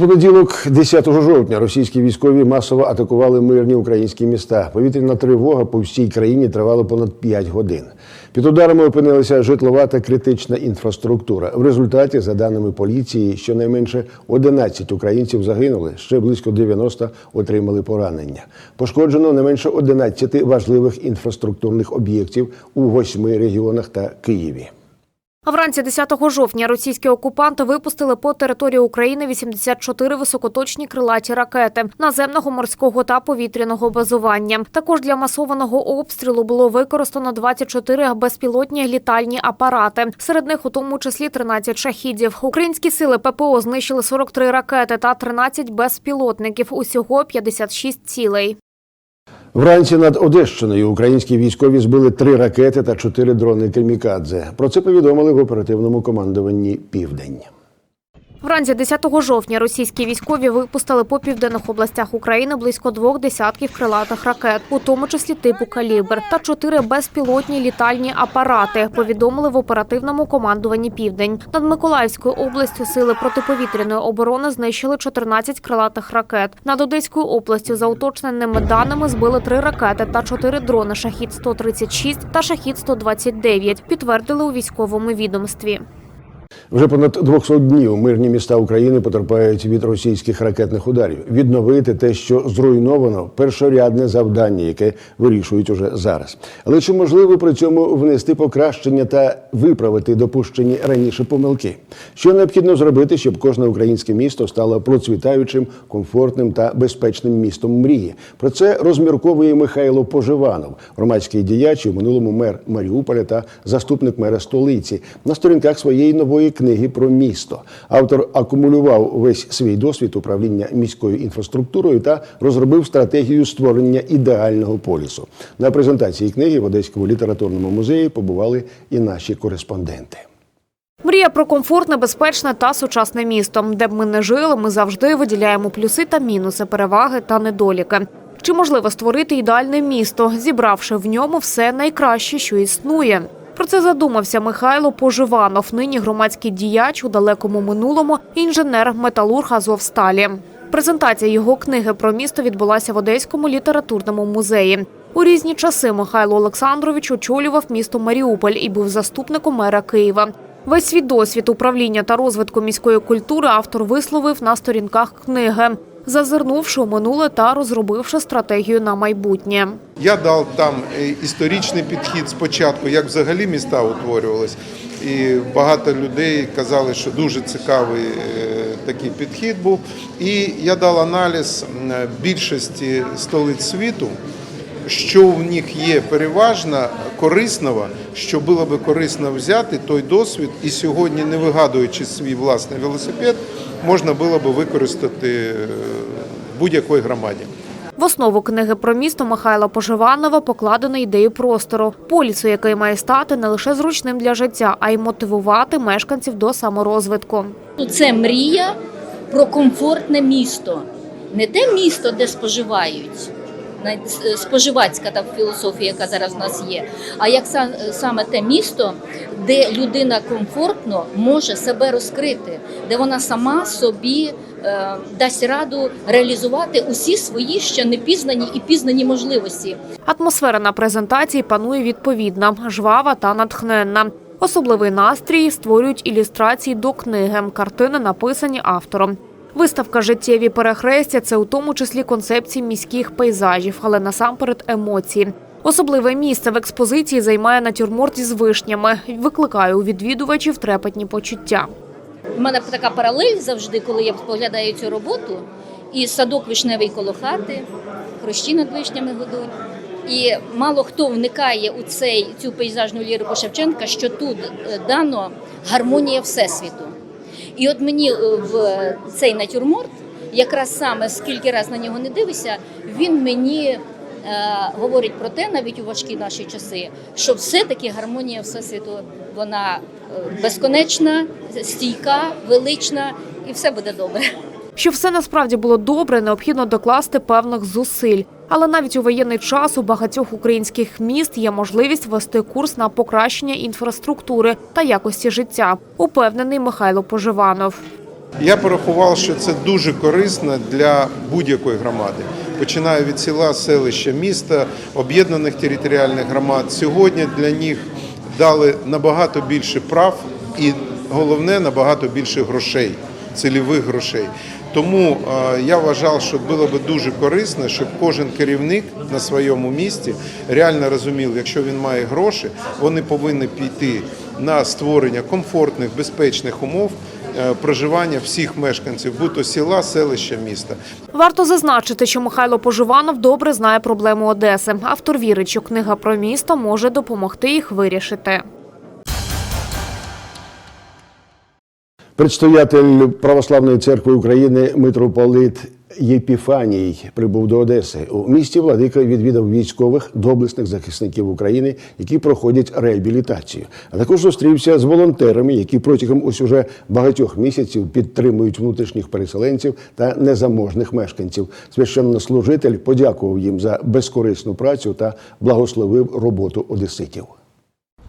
Понеділок, 10 жовтня, російські військові масово атакували мирні українські міста. Повітряна тривога по всій країні тривала понад 5 годин. Під ударами опинилася житлова та критична інфраструктура. В результаті, за даними поліції, щонайменше 11 українців загинули, ще близько 90 отримали поранення. Пошкоджено не менше 11 важливих інфраструктурних об'єктів у восьми регіонах та Києві. А вранці 10 жовтня російські окупанти випустили по території України 84 високоточні крилаті ракети наземного, морського та повітряного базування. Також для масованого обстрілу було використано 24 безпілотні літальні апарати. Серед них у тому числі 13 шахідів. Українські сили ППО знищили 43 ракети та 13 безпілотників. Усього 56 цілей. Вранці над Одещиною українські військові збили три ракети та чотири дрони «Камікадзе». Про це повідомили в оперативному командуванні Південь. Вранці 10 жовтня російські військові випустили по південних областях України близько двох десятків крилатих ракет, у тому числі типу «Калібр», та чотири безпілотні літальні апарати. Повідомили в оперативному командуванні Південь. Над Миколаївською областю сили протиповітряної оборони знищили 14 крилатих ракет. Над Одеською областю за уточненими даними збили три ракети та чотири дрони Шахід 136 та Шахід 129 Підтвердили у військовому відомстві. Вже понад 200 днів мирні міста України потерпають від російських ракетних ударів. Відновити те, що зруйновано, першорядне завдання, яке вирішують уже зараз. Але чи можливо при цьому внести покращення та виправити допущені раніше помилки? Що необхідно зробити, щоб кожне українське місто стало процвітаючим, комфортним та безпечним містом мрії? Про це розмірковує Михайло Поживанов, громадський діяч і минулому мер Маріуполя та заступник мера столиці на сторінках своєї нової книги про місто. Автор акумулював весь свій досвід управління міською інфраструктурою та розробив стратегію створення ідеального полісу. На презентації книги в Одеському літературному музеї побували і наші кореспонденти. Мрія про комфортне, безпечне та сучасне місто. Де б ми не жили, ми завжди виділяємо плюси та мінуси, переваги та недоліки. Чи можливо створити ідеальне місто, зібравши в ньому все найкраще, що існує? Про це задумався Михайло Поживанов, нині громадський діяч у далекому минулому, інженер-металург Азовсталі. Презентація його книги про місто відбулася в Одеському літературному музеї. У різні часи Михайло Олександрович очолював місто Маріуполь і був заступником мера Києва. Весь свій досвід управління та розвитку міської культури автор висловив на сторінках книги, зазирнувши у минуле та розробивши стратегію на майбутнє. Я дав там е, історичний підхід спочатку, як взагалі міста утворювались. І багато людей казали, що дуже цікавий е, такий підхід був. І я дав аналіз більшості столиць світу, що в них є переважно корисного, що було би корисно взяти той досвід, і сьогодні, не вигадуючи свій власний велосипед, можна було би використати е, будь-якої громаді. В основу книги про місто Михайла Поживанова покладено ідею простору, полісу, який має стати не лише зручним для життя, а й мотивувати мешканців до саморозвитку. Ну, Це мрія про комфортне місто. Не те місто, де споживають, споживацька та філософія, яка зараз в нас є, а як са- саме те місто, де людина комфортно може себе розкрити, де вона сама собі е, дасть раду реалізувати усі свої ще не пізнані і пізнані можливості. Атмосфера на презентації панує відповідна, жвава та натхненна. Особливий настрій створюють ілюстрації до книги. Картини написані автором. Виставка Життєві перехрестя це у тому числі концепції міських пейзажів, але насамперед емоції. Особливе місце в експозиції займає натюрморт із вишнями. Викликає у відвідувачів трепетні почуття. У мене така паралель завжди, коли я споглядаю цю роботу, і садок вишневий коло хати, хрущі над вишнями гудуть. І мало хто вникає у цей цю пейзажну лірику Шевченка, що тут е, дано гармонія всесвіту. І от мені е, в цей натюрморт, якраз саме скільки раз на нього не дивишся, він мені е, говорить про те, навіть у важкі наші часи, що все-таки гармонія всесвіту вона е, безконечна, стійка, велична, і все буде добре. Щоб все насправді було добре, необхідно докласти певних зусиль. Але навіть у воєнний час у багатьох українських міст є можливість вести курс на покращення інфраструктури та якості життя, упевнений Михайло Поживанов. Я порахував, що це дуже корисно для будь-якої громади. Починаю від села, селища, міста, об'єднаних територіальних громад. Сьогодні для них дали набагато більше прав і головне набагато більше грошей, цільових грошей. Тому е, я вважав, що було б дуже корисно, щоб кожен керівник на своєму місці реально розумів, якщо він має гроші, вони повинні піти на створення комфортних, безпечних умов е, проживання всіх мешканців, будь то села, селища, міста. Варто зазначити, що Михайло Поживанов добре знає проблему Одеси. Автор вірить, що книга про місто може допомогти їх вирішити. Предстоятель Православної церкви України митрополит Єпіфаній прибув до Одеси. У місті владика відвідав військових доблесних захисників України, які проходять реабілітацію. А також зустрівся з волонтерами, які протягом ось уже багатьох місяців підтримують внутрішніх переселенців та незаможних мешканців. Священнослужитель подякував їм за безкорисну працю та благословив роботу одеситів.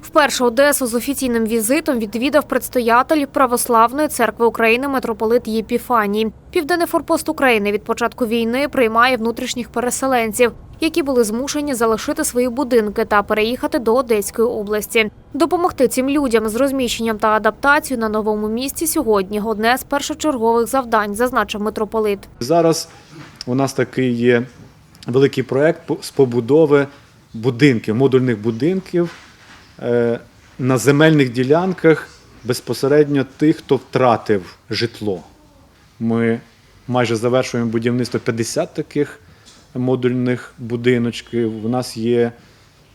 Вперше Одесу з офіційним візитом відвідав предстоятель Православної церкви України митрополит Єпіфаній. Південний форпост України від початку війни приймає внутрішніх переселенців, які були змушені залишити свої будинки та переїхати до Одеської області. Допомогти цим людям з розміщенням та адаптацією на новому місці сьогодні одне з першочергових завдань, зазначив митрополит. Зараз у нас такий є великий проект з побудови будинків, модульних будинків на земельних ділянках безпосередньо тих, хто втратив житло. Ми майже завершуємо будівництво 50 таких модульних будиночків. У нас є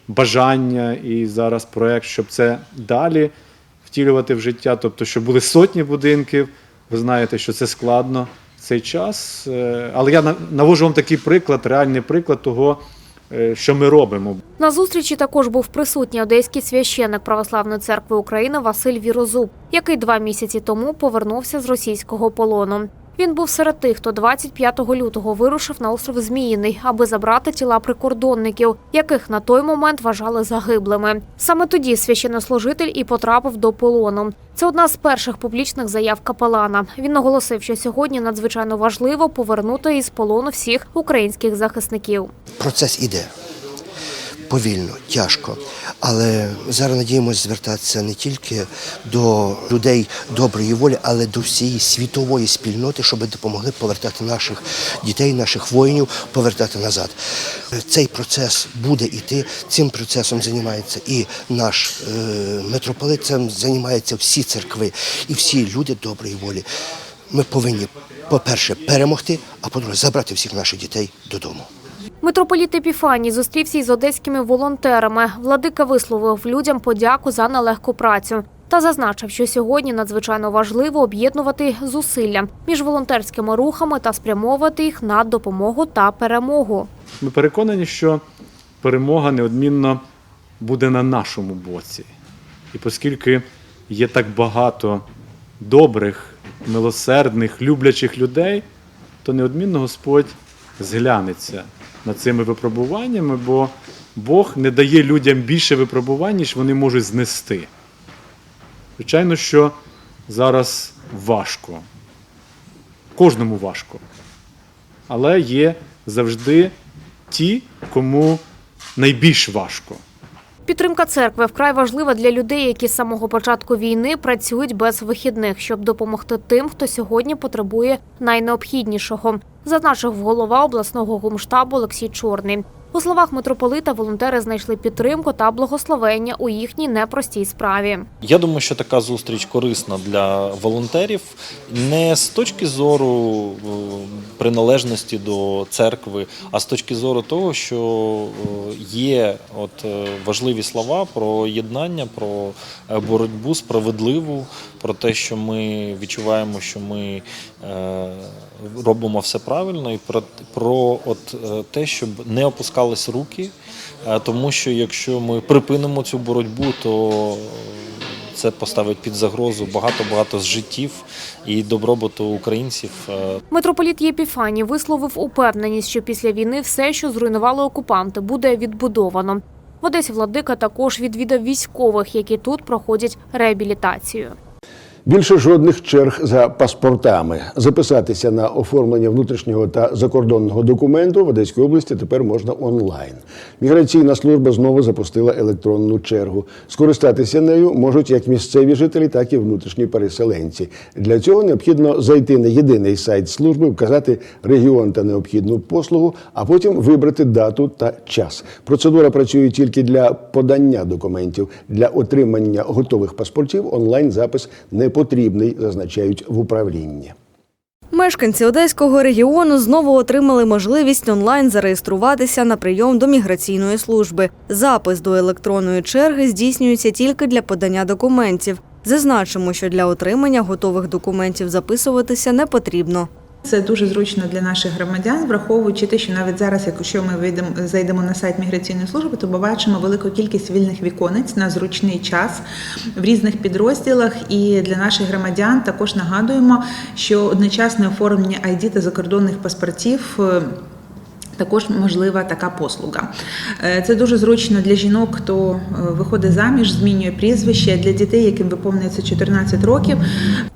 бажання і зараз проект, щоб це далі втілювати в життя, тобто, щоб були сотні будинків. Ви знаєте, що це складно в цей час. Е, Але я навожу вам такий приклад, реальний приклад того, е, що ми робимо. На зустрічі також був присутній одеський священник Православної церкви України Василь Вірозуб, який два місяці тому повернувся з російського полону. Він був серед тих, хто 25 лютого вирушив на остров Зміїний, аби забрати тіла прикордонників, яких на той момент вважали загиблими. Саме тоді священнослужитель і потрапив до полону. Це одна з перших публічних заяв капелана. Він наголосив, що сьогодні надзвичайно важливо повернути із полону всіх українських захисників. Процес іде повільно, тяжко. Але зараз надіємося звертатися не тільки до людей доброї волі, але до всієї світової спільноти, щоб допомогли повертати наших дітей, наших воїнів, повертати назад. Цей процес буде іти. Цим процесом займається і наш е, митрополит, цим займаються всі церкви і всі люди доброї волі. Ми повинні, по-перше, перемогти, а по-друге, забрати всіх наших дітей додому. Митрополіт Епіфаній зустрівся із одеськими волонтерами. Владика висловив людям подяку за нелегку працю та зазначив, що сьогодні надзвичайно важливо об'єднувати зусилля між волонтерськими рухами та спрямовувати їх на допомогу та перемогу. Ми переконані, що перемога неодмінно буде на нашому боці. І оскільки є так багато добрих, милосердних, люблячих людей, то неодмінно Господь зглянеться над цими випробуваннями, бо Бог не дає людям більше випробувань, ніж вони можуть знести. Звичайно, що зараз важко. Кожному важко. Але є завжди ті, кому найбільш важко. Підтримка церкви вкрай важлива для людей, які з самого початку війни працюють без вихідних, щоб допомогти тим, хто сьогодні потребує найнеобхіднішого, зазначив голова обласного гумштабу Олексій Чорний. У словах митрополита волонтери знайшли підтримку та благословення у їхній непростій справі. Я думаю, що така зустріч корисна для волонтерів не з точки зору е, приналежності до церкви, а з точки зору того, що е, є от е, важливі слова про єднання, про боротьбу справедливу, про те, що ми відчуваємо, що ми робимо все правильно, і про, про от те, щоб не опускались руки, е, тому що якщо ми припинимо цю боротьбу, то це поставить під загрозу багато багато життів і добробуту українців. Е, Митрополіт Єпіфаній висловив упевненість, що після війни все, що зруйнували окупанти, буде відбудовано. В Одесі владика також відвідав військових, які тут проходять реабілітацію. Більше жодних черг за паспортами. Записатися на оформлення внутрішнього та закордонного документу в Одеській області тепер можна онлайн. Міграційна служба знову запустила електронну чергу. Скористатися нею можуть як місцеві жителі, так і внутрішні переселенці. Для цього необхідно зайти на єдиний сайт служби, вказати регіон та необхідну послугу, а потім вибрати дату та час. Процедура працює тільки для подання документів. Для отримання готових паспортів онлайн запис не потрібний, зазначають в управлінні. Мешканці одеського регіону знову отримали можливість онлайн зареєструватися на прийом до міграційної служби. Запис до електронної черги здійснюється тільки для подання документів. Зазначимо, що для отримання готових документів записуватися не потрібно. Це дуже зручно для наших громадян, враховуючи те, що навіть зараз, якщо ми вийдемо, зайдемо на сайт міграційної служби, то побачимо велику кількість вільних віконець на зручний час в різних підрозділах. І для наших громадян також нагадуємо, що одночасне оформлення ID та закордонних паспортів. е, Також можлива така послуга. Е, Це дуже зручно для жінок, хто е, виходить заміж, змінює прізвище для дітей, яким виповнюється 14 років.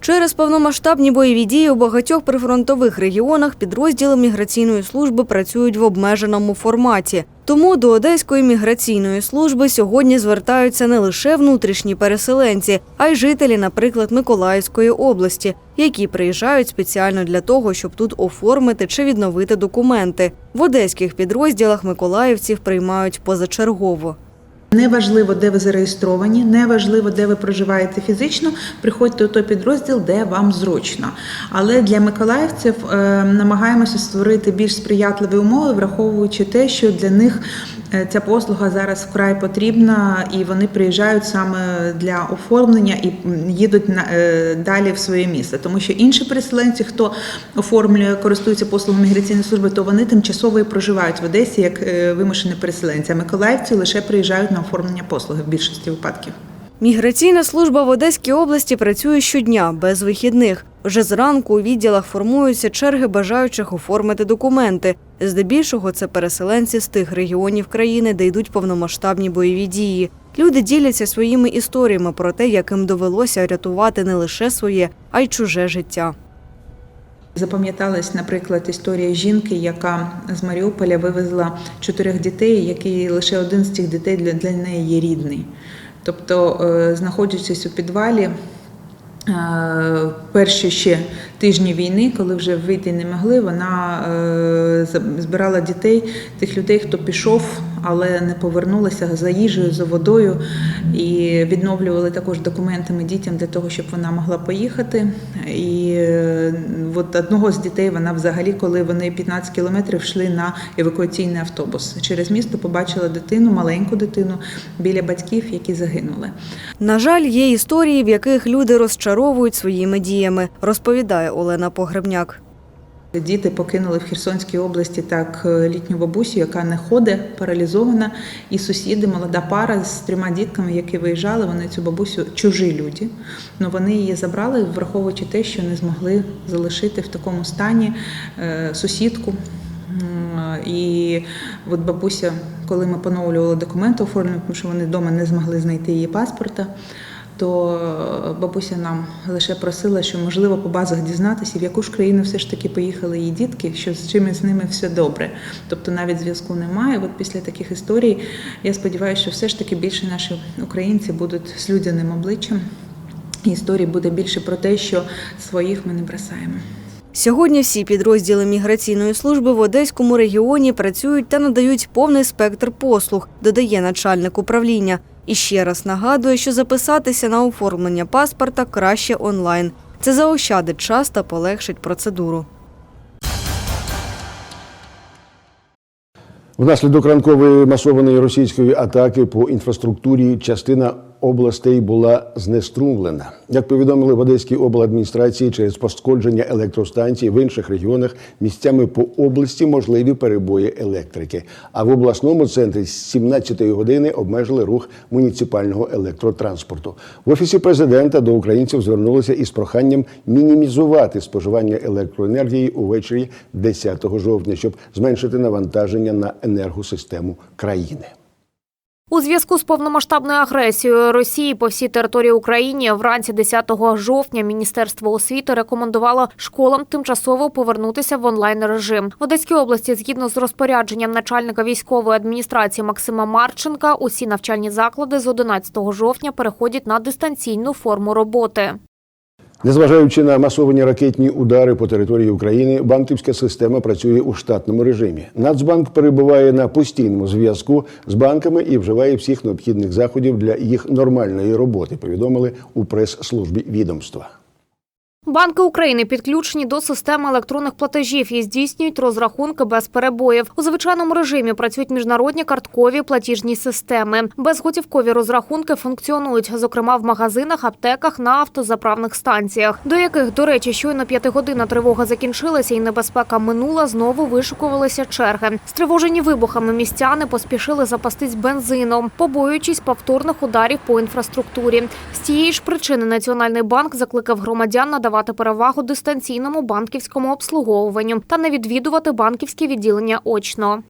Через повномасштабні бойові дії у багатьох прифронтових регіонах підрозділи міграційної служби працюють в обмеженому форматі. Тому до Одеської міграційної служби сьогодні звертаються не лише внутрішні переселенці, а й жителі, наприклад, Миколаївської області, які приїжджають спеціально для того, щоб тут оформити чи відновити документи. В одеських підрозділах миколаївців приймають позачергово. Неважливо, де ви зареєстровані, неважливо, де ви проживаєте фізично. Приходьте у той підрозділ, де вам зручно. Але для миколаївців е, намагаємося створити більш сприятливі умови, враховуючи те, що для них е, ця послуга зараз вкрай потрібна, і вони приїжджають саме для оформлення і їдуть на, е, далі в своє місце. Тому що інші переселенці, хто оформлює, користується послугами міграційної служби, то вони тимчасово і проживають в Одесі як вимушені переселенці. А миколаївці лише приїжджають на оформлення послуги в більшості випадків. Міграційна служба в Одеській області працює щодня без вихідних. Вже зранку у відділах формуються черги бажаючих оформити документи. Здебільшого це переселенці з тих регіонів країни, де йдуть повномасштабні бойові дії. Люди діляться своїми історіями про те, як їм довелося рятувати не лише своє, а й чуже життя. Запам'яталась, наприклад, історія жінки, яка з Маріуполя вивезла чотирьох дітей, які лише один з цих дітей для, неї є рідний. Тобто, е, знаходячись у підвалі, перші ще тижні війни, коли вже вийти не могли, вона е, збирала дітей, тих людей, хто пішов, але не повернулися за їжею, за водою, і відновлювали також документами дітям для того, щоб вона могла поїхати. І е, от одного з дітей вона взагалі, коли вони 15 кілометрів йшли на евакуаційний автобус через місто, побачила дитину, маленьку дитину біля батьків, які загинули. На жаль, є історії, в яких люди розчаровують своїми діями, розповідає Олена Погребняк. Діти покинули в Херсонській області так е, літню бабусю, яка не ходить, паралізована, і сусіди, молода пара з трьома дітками, які виїжджали, вони цю бабусю чужі люди. Ну вони її забрали, враховуючи те, що не змогли залишити в такому стані е, сусідку. І от бабуся, коли ми поновлювали документи оформлення, тому що вони вдома не змогли знайти її паспорта, то е, бабуся нам лише просила, що можливо по базах дізнатися, в яку ж країну все ж таки поїхали її дітки, що з чимось з ними все добре. Тобто навіть зв'язку немає. От після таких історій я сподіваюся, що все ж таки більше наші українці будуть з людяним обличчям. І історій буде більше про те, що своїх ми не бросаємо. Сьогодні всі підрозділи міграційної служби в Одеському регіоні працюють та надають повний спектр послуг, додає начальник управління. І ще раз нагадує, що записатися на оформлення паспорта краще онлайн. Це заощадить час та полегшить процедуру. Внаслідок ранкової масованої російської атаки по інфраструктурі частина областей була знеструмлена. Як повідомили в Одеській обладміністрації, через пошкодження електростанцій в інших регіонах місцями по області можливі перебої електрики. А в обласному центрі з 17-ї години обмежили рух муніципального електротранспорту. В офісі президента до українців звернулися із проханням мінімізувати споживання електроенергії увечері 10 жовтня, щоб зменшити навантаження на енергосистему країни. У зв'язку з повномасштабною агресією Росії по всій території України вранці 10 жовтня Міністерство освіти рекомендувало школам тимчасово повернутися в онлайн режим. В Одеській області, згідно з розпорядженням начальника військової адміністрації Максима Марченка, усі навчальні заклади з 11 жовтня переходять на дистанційну форму роботи. Незважаючи на масовані ракетні удари по території України, банківська система працює у штатному режимі. Нацбанк перебуває на постійному зв'язку з банками і вживає всіх необхідних заходів для їх нормальної роботи. Повідомили у прес-службі відомства. Банки України підключені до системи електронних платежів і здійснюють розрахунки без перебоїв. У звичайному режимі працюють міжнародні карткові платіжні системи. Безготівкові розрахунки функціонують, зокрема в магазинах, аптеках, на автозаправних станціях, до яких, до речі, щойно п'ятигодинна тривога закінчилася і небезпека минула. Знову вишикувалися черги. Стривожені вибухами містяни поспішили запастись бензином, побоюючись повторних ударів по інфраструктурі. З цієї ж причини Національний банк закликав громадян надавати перевагу дистанційному банківському обслуговуванню та не відвідувати банківські відділення очно.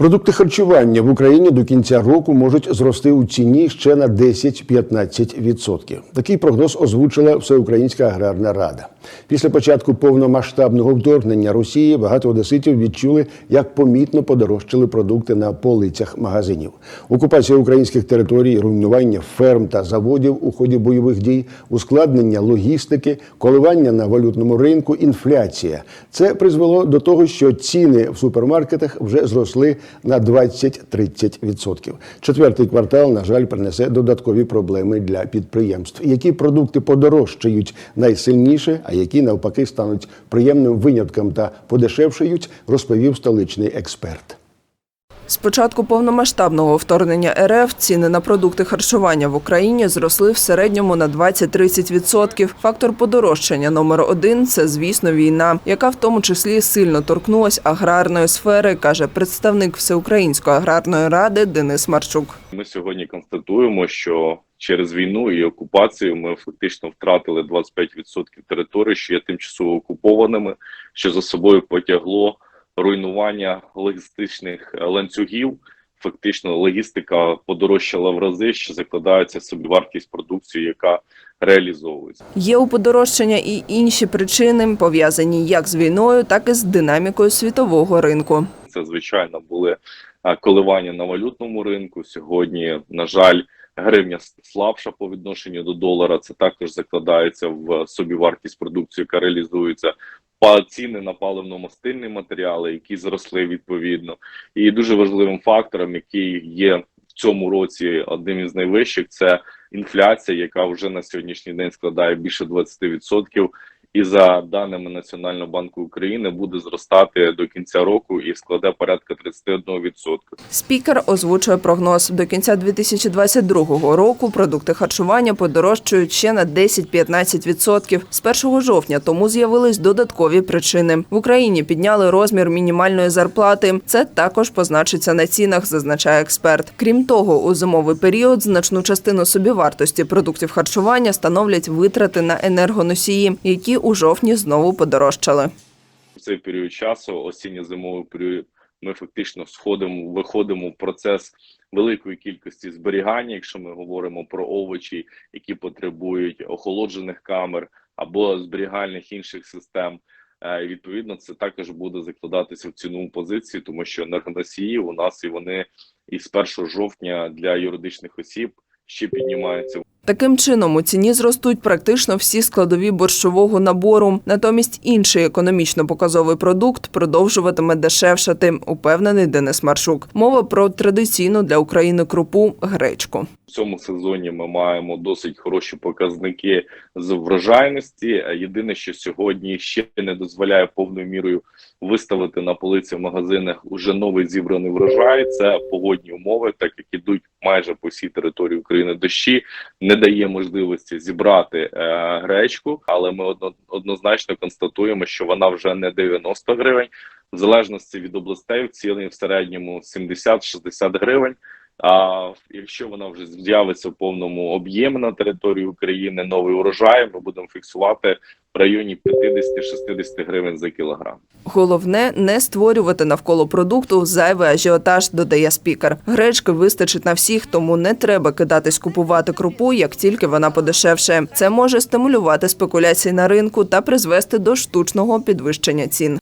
Продукти харчування в Україні до кінця року можуть зрости у ціні ще на 10-15%. Такий прогноз озвучила Всеукраїнська аграрна рада. Після початку повномасштабного вторгнення Росії багато одеситів відчули, як помітно подорожчали продукти на полицях магазинів. Окупація українських територій, руйнування ферм та заводів у ході бойових дій, ускладнення логістики, коливання на валютному ринку, інфляція. Це призвело до того, що ціни в супермаркетах вже зросли на 20-30%. Четвертий квартал, на жаль, принесе додаткові проблеми для підприємств. Які продукти подорожчають найсильніше, а які навпаки стануть приємним винятком та подешевшають, розповів столичний експерт. З початку повномасштабного вторгнення РФ ціни на продукти харчування в Україні зросли в середньому на 20-30%. Фактор подорожчання номер один це, звісно, війна, яка в тому числі сильно торкнулась аграрної сфери, каже представник Всеукраїнської аграрної ради Денис Марчук. Ми сьогодні констатуємо, що через війну і окупацію ми фактично втратили 25% території, що є тимчасово окупованими, що за собою потягло руйнування логістичних ланцюгів. Фактично, логістика подорожчала в рази, що закладається собівартість продукції, яка реалізовується. Є у подорожчання і інші причини, пов'язані як з війною, так і з динамікою світового ринку. Це звичайно були коливання на валютному ринку. Сьогодні, на жаль, гривня слабша по відношенню до долара. Це також закладається в собівартість продукції, яка реалізується. Ціни на паливно-мастильні матеріали, які зросли відповідно, і дуже важливим фактором, який є в цьому році одним із найвищих, це інфляція, яка вже на сьогоднішній день складає більше 20%. І за даними Національного банку України буде зростати до кінця року і складе порядка 31%. Спікер озвучує прогноз. До кінця 2022 року продукти харчування подорожчають ще на 10-15%. З 1 жовтня тому з'явились додаткові причини. В Україні підняли розмір мінімальної зарплати. Це також позначиться на цінах, зазначає експерт. Крім того, у зимовий період значну частину собівартості продуктів харчування становлять витрати на енергоносії, які у жовтні знову подорожчали. В цей період часу, осінньо-зимовий період, ми фактично сходимо, виходимо в процес великої кількості зберігання, якщо ми говоримо про овочі, які потребують охолоджених камер або зберігальних інших систем. Е, І відповідно це також буде закладатися в цінову позицію, тому що енергоносії у нас і вони із 1 жовтня для юридичних осіб ще піднімаються Таким чином, у ціні зростуть практично всі складові борщового набору. Натомість інший економічно показовий продукт продовжуватиме дешевшати, упевнений Денис Маршук. Мова про традиційну для України крупу гречку. В цьому сезоні ми маємо досить хороші показники з врожайності. Єдине, що сьогодні ще не дозволяє повною мірою виставити на полиці в магазинах уже новий зібраний врожай. Це погодні умови, так як ідуть майже по всій території України дощі, не дає можливості зібрати е, гречку, але ми одно, однозначно констатуємо, що вона вже не 90 гривень, в залежності від областей, в цілій в середньому 70-60 гривень. А якщо вона вже з'явиться в повному об'ємі на території України, новий урожай, ми будемо фіксувати в районі 50-60 гривень за кілограм. Головне не створювати навколо продукту зайвий ажіотаж, додає спікер. Гречки вистачить на всіх, тому не треба кидатись купувати крупу, як тільки вона подешевше. Це може стимулювати спекуляції на ринку та призвести до штучного підвищення цін.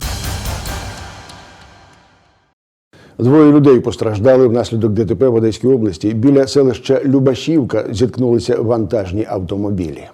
Двоє людей постраждали внаслідок ДТП в Одеській області. Біля селища Любашівка зіткнулися вантажні автомобілі.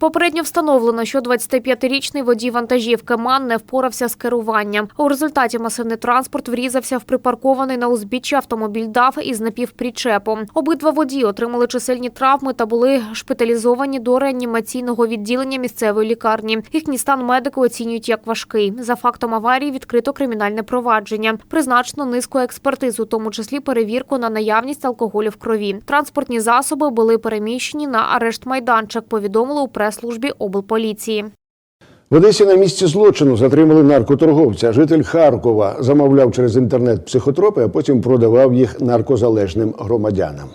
Попередньо встановлено, що 25-річний водій вантажівки МАН не впорався з керуванням. У результаті масивний транспорт врізався в припаркований на узбіччі автомобіль ДАФ із напівпричепом. Обидва водії отримали чисельні травми та були шпиталізовані до реанімаційного відділення місцевої лікарні. Їхній стан медики оцінюють як важкий. За фактом аварії відкрито кримінальне провадження. Призначено низку експертиз, у тому числі перевірку на наявність алкоголю в крові. Транспортні засоби були переміщені на арешт майданчик. Повідомили у прес-службі облполіції. В Одесі на місці злочину затримали наркоторговця. Житель Харкова замовляв через інтернет психотропи, а потім продавав їх наркозалежним громадянам.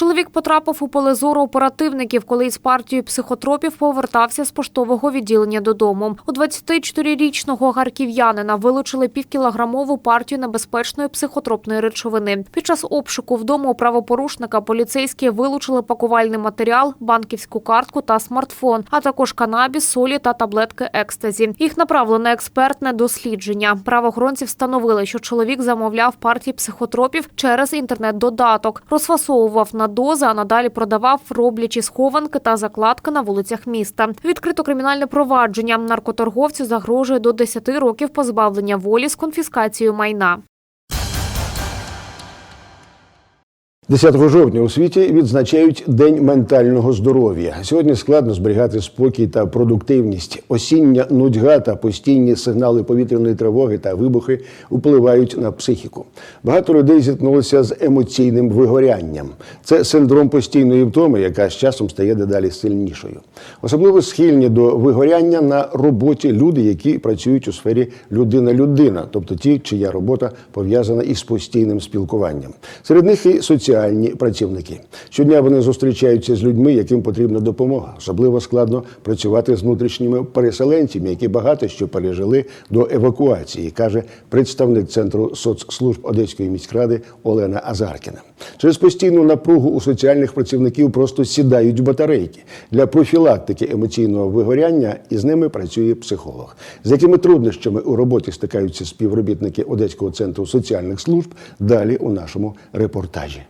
Чоловік потрапив у поле зору оперативників, коли із партією психотропів повертався з поштового відділення додому. У 24-річного харків'янина вилучили півкілограмову партію небезпечної психотропної речовини. Під час обшуку вдома у правопорушника поліцейські вилучили пакувальний матеріал, банківську картку та смартфон, а також канабіс, солі та таблетки екстазі. Їх направили на експертне дослідження. Правоохоронці встановили, що чоловік замовляв партії психотропів через інтернет-додаток, розфасовував на дози, а надалі продавав, роблячи схованки та закладки на вулицях міста. Відкрито кримінальне провадження. Наркоторговцю загрожує до 10 років позбавлення волі з конфіскацією майна. 10 жовтня у світі відзначають День ментального здоров'я. Сьогодні складно зберігати спокій та продуктивність. Осіння нудьга та постійні сигнали повітряної тривоги та вибухи впливають на психіку. Багато людей зіткнулися з емоційним вигорянням. Це синдром постійної втоми, яка з часом стає дедалі сильнішою. Особливо схильні до вигоряння на роботі люди, які працюють у сфері людина-людина, тобто ті, чия робота пов'язана із постійним спілкуванням. Серед них і соціальні працівники. Щодня вони зустрічаються з людьми, яким потрібна допомога. Особливо складно працювати з внутрішніми переселенцями, які багато що пережили до евакуації, каже представник центру соцслужб Одеської міськради Олена Азаркіна. Через постійну напругу у соціальних працівників просто сідають батарейки для профілактики емоційного вигоряння. І з ними працює психолог. З якими труднощами у роботі стикаються співробітники Одеського центру соціальних служб? Далі у нашому репортажі.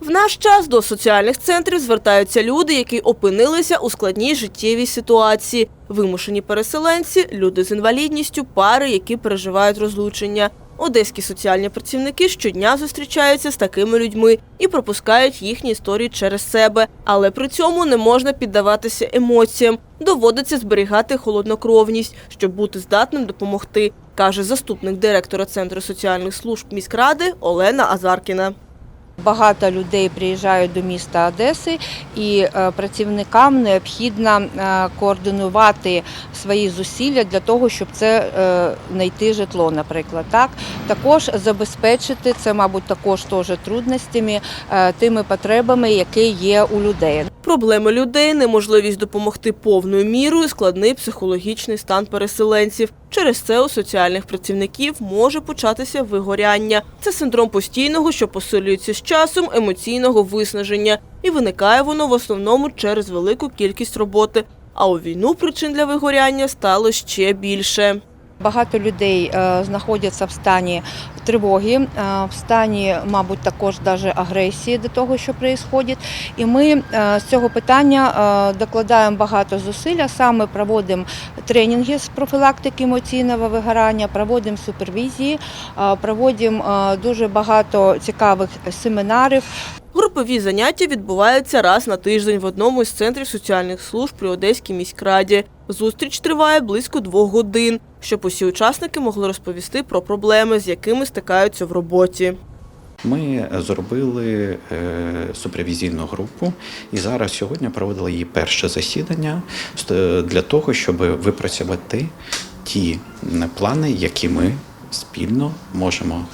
В наш час до соціальних центрів звертаються люди, які опинилися у складній життєвій ситуації. Вимушені переселенці, люди з інвалідністю, пари, які переживають розлучення. Одеські соціальні працівники щодня зустрічаються з такими людьми і пропускають їхні історії через себе. Але при цьому не можна піддаватися емоціям. Доводиться зберігати холоднокровність, щоб бути здатним допомогти, каже заступник директора Центру соціальних служб міськради Олена Азаркіна. Багато людей приїжджають до міста Одеси, і е, працівникам необхідно е, координувати свої зусилля для того, щоб це е, знайти житло, наприклад. Так також забезпечити це, мабуть, також теж трудностями, тими потребами, які є у людей. Проблеми людей, неможливість допомогти повною мірою, складний психологічний стан переселенців. Через це у соціальних працівників може початися вигоряння. Це синдром постійного, що посилюється з часом, емоційного виснаження. І виникає воно в основному через велику кількість роботи. А у війну причин для вигоряння стало ще більше. Багато людей е, знаходяться в стані тривоги, е, в стані, мабуть, також даже агресії до того, що відбувається. І ми е, з цього питання докладаємо багато зусиль, а саме проводимо тренінги з профілактики емоційного вигорання, проводимо супервізії, проводимо дуже багато цікавих семінарів. Групові заняття відбуваються раз на тиждень в одному із центрів соціальних служб при Одеській міськраді. Зустріч триває близько двох годин, щоб усі учасники могли розповісти про проблеми, з якими стикаються в роботі. Ми зробили е, супервізійну групу і зараз сьогодні проводили її перше засідання для того, щоб випрацювати ті плани, які ми спільно можемо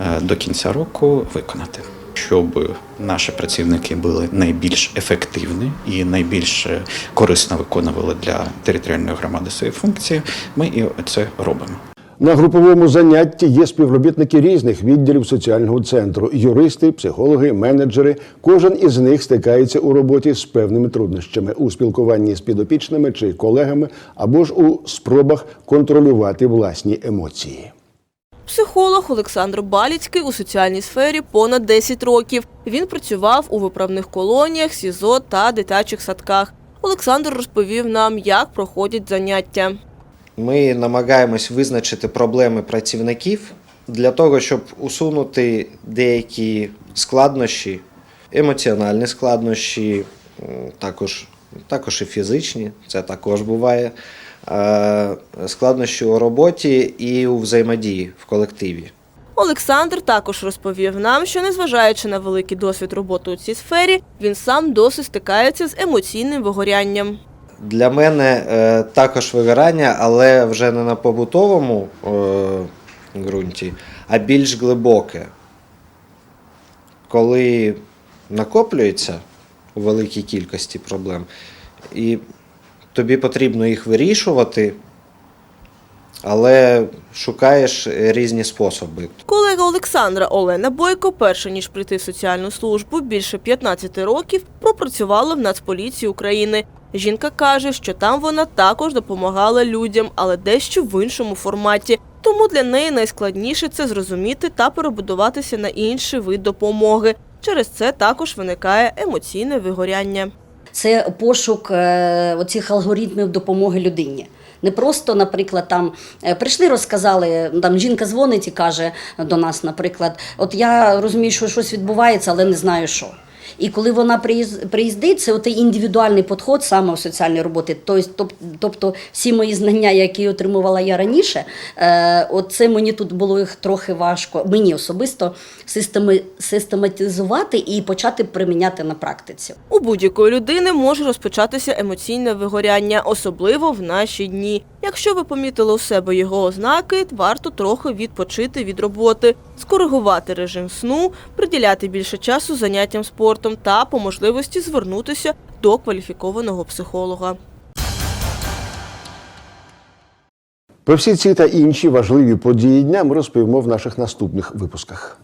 е, до кінця року виконати. Щоб наші працівники були найбільш ефективні і найбільш корисно виконували для територіальної громади свої функції, ми і це робимо. На груповому занятті є співробітники різних відділів соціального центру: юристи, психологи, менеджери. Кожен із них стикається у роботі з певними труднощами у спілкуванні з підопічними чи колегами, або ж у спробах контролювати власні емоції. Психолог Олександр Баліцький у соціальній сфері понад 10 років. Він працював у виправних колоніях, СІЗО та дитячих садках. Олександр розповів нам, як проходять заняття. Ми намагаємось визначити проблеми працівників для того, щоб усунути деякі складнощі, емоціональні складнощі, також, також і фізичні, це також буває, складнощі у роботі і у взаємодії в колективі. Олександр також розповів нам, що незважаючи на великий досвід роботи у цій сфері, він сам досі стикається з емоційним вигорянням. Для мене е, також вигорання, але вже не на побутовому е, ґрунті, а більш глибоке. Коли накоплюється у великій кількості проблем, і тобі потрібно їх вирішувати, але шукаєш різні способи. Колега Олександра Олена Бойко, перше ніж прийти в соціальну службу, більше 15 років пропрацювала в Нацполіції України. Жінка каже, що там вона також допомагала людям, але дещо в іншому форматі. Тому для неї найскладніше це зрозуміти та перебудуватися на інший вид допомоги. Через це також виникає емоційне вигоряння. Це пошук е, оцих алгоритмів допомоги людині. Не просто, наприклад, там е, прийшли, розказали, там жінка дзвонить і каже до нас, наприклад, от я розумію, що щось відбувається, але не знаю що. І коли вона приїз- приїздить, це отий індивідуальний підход саме у соціальній роботі. Тобто, всі мої знання, які отримувала я раніше, е, от це мені тут було їх трохи важко, мені особисто систематизувати і почати приміняти на практиці. У будь-якої людини може розпочатися емоційне вигоряння, особливо в наші дні. Якщо ви помітили у себе його ознаки, варто трохи відпочити від роботи, скоригувати режим сну, приділяти більше часу заняттям спортом та по можливості звернутися до кваліфікованого психолога. Про всі ці та інші важливі події дня ми розповімо в наших наступних випусках.